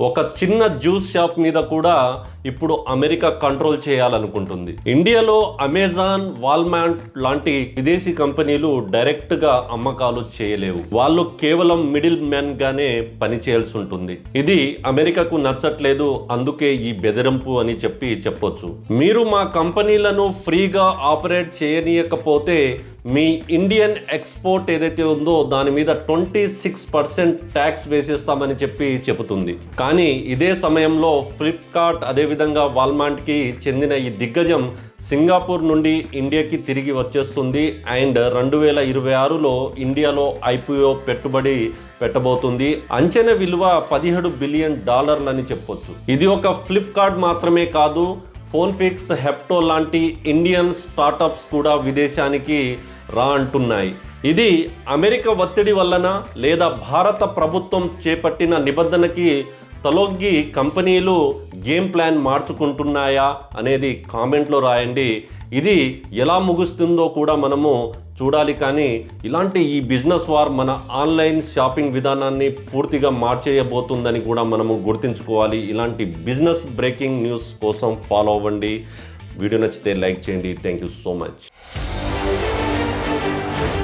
ఒక చిన్న juice shop మీద కూడా ఇప్పుడు అమెరికా కంట్రోల్ చేయాలనుకుంటుంది. ఇండియాలో అమెజాన్ వాల్మాంట్ లాంటి విదేశీ కంపెనీలు డైరెక్ట్గా అమ్మకాలు చేయలేవు. వాళ్ళు కేవలం మిడిల్ మ్యాన్ గానే పని చేయాల్సి ఉంటుంది ఇది అమెరికాకు నచ్చట్లేదు అందుకే ఈ బెదిరింపు అని చెప్పి చెప్పొచ్చు. మీరు మా కంపెనీలను ఫ్రీగా ఆపరేట్ చేయనీయకపోతే మీ ఇండియన్ ఎక్స్పోర్ట్ ఏదైతే ఉందో దాని మీద ట్వంటీ సిక్స్ పర్సెంట్ ట్యాక్స్ వేసేస్తామని చెప్పి చెబుతుంది. కానీ ఇదే సమయంలో ఫ్లిప్కార్ట్ అదేవిధంగా వాల్మార్ట్కి చెందిన ఈ దిగ్గజం సింగపూర్ నుండి ఇండియాకి తిరిగి వచ్చేస్తుంది. అండ్ రెండు వేల ఇరవై ఆరులో ఇండియాలో ఐపీఓ పెట్టుబడి పెట్టబోతుంది. అంచనా విలువ పదిహేడు బిలియన్ డాలర్లని చెప్పొచ్చు. ఇది ఒక ఫ్లిప్కార్ట్ మాత్రమే కాదు ఫోన్ఫిక్స్ హెప్టో లాంటి ఇండియన్ స్టార్టప్స్ కూడా విదేశానికి రా అంటున్నాయి. ఇది అమెరికా ఒత్తిడి వలన లేదా భారత ప్రభుత్వం చేపట్టిన నిబంధనకి తలొగ్గి కంపెనీలు గేమ్ ప్లాన్ మార్చుకుంటున్నాయా అనేది కామెంట్లో రాయండి. ఇది ఎలా ముగుస్తుందో కూడా మనము చూడాలి కానీ ఇలాంటి ఈ బిజినెస్ వార్ మన ఆన్లైన్ షాపింగ్ విధానాన్ని పూర్తిగా మార్చేయబోతుందని కూడా మనము గుర్తుంచుకోవాలి. ఇలాంటి బిజినెస్ బ్రేకింగ్ న్యూస్ కోసం ఫాలో అవ్వండి. వీడియో నచ్చితే లైక్ చేయండి. Thank you so much. Thank you.